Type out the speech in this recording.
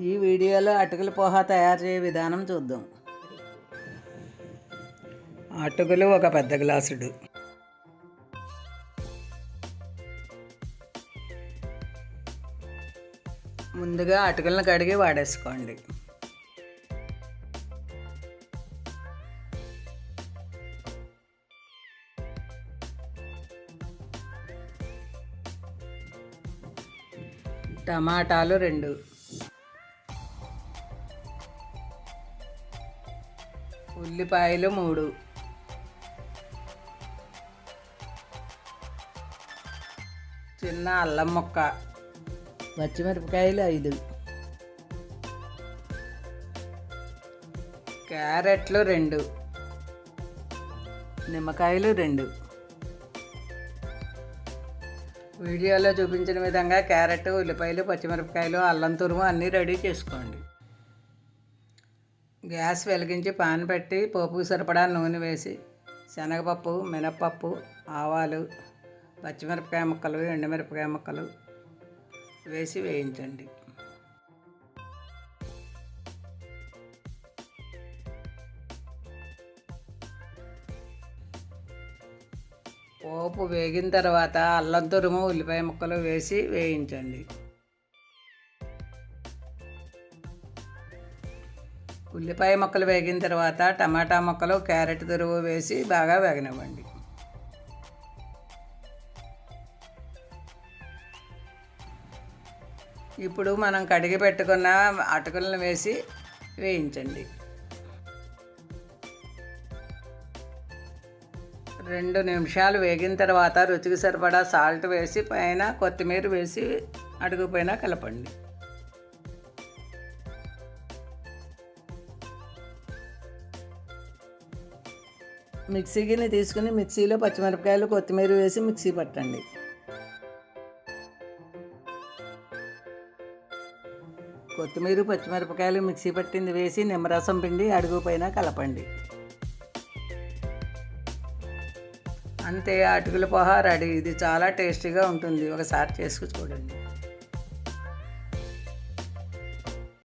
ఈ వీడియోలో అటుకుల పోహా తయారు చేయ విధానం చూద్దాం. అటుకులు ఒక పెద్ద గ్లాసుడు. ముందుగా అటుకులను కడిగి వాడేసుకోండి. టమాటాలు రెండు. ఉల్లిపాయలు మూడు. చిన్న అల్లం ముక్క. పచ్చిమిరపకాయలు ఐదు. క్యారెట్లు రెండు. నిమ్మకాయలు రెండు. వీడియోలో చూపించిన విధంగా క్యారెట్ ఉల్లిపాయలు పచ్చిమిరపకాయలు అల్లం తురుము అన్నీ రెడీ చేసుకోండి. గ్యాస్ వెలిగించి పాన్ పెట్టి పోపుకు సరిపడా నూనె వేసి శనగపప్పు మినప్పప్పు ఆవాలు పచ్చిమిరపకాయ ముక్కలు ఎండుమిరపకాయ ముక్కలు వేసి వేయించండి. పోపు వేగిన తర్వాత అల్లం తురుము ఉల్లిపాయ ముక్కలు వేసి వేయించండి. ఉల్లిపాయ ముక్కలు వేగిన తర్వాత టమాటా ముక్కలు క్యారెట్ తురువు వేసి బాగా వేగనివ్వండి. ఇప్పుడు మనం కడిగి పెట్టుకున్న అటుకులను వేసి వేయించండి. రెండు నిమిషాలు వేగిన తర్వాత రుచికి సరిపడా సాల్ట్ వేసి పైన కొత్తిమీర వేసి అడుగు పైన కలపండి. మిక్సీ గిన్నె తీసుకుని మిక్సీలో పచ్చిమిరపకాయలు కొత్తిమీర వేసి మిక్సీ పట్టండి. కొత్తిమీర పచ్చిమిరపకాయలు మిక్సీ పట్టింది వేసి నిమ్మరసం పిండి అడుగు పైన కలపండి. అంతే అటుకుల పోహా రెడీ. ఇది చాలా టేస్టీగా ఉంటుంది. ఒకసారి చేసుకు చూడండి.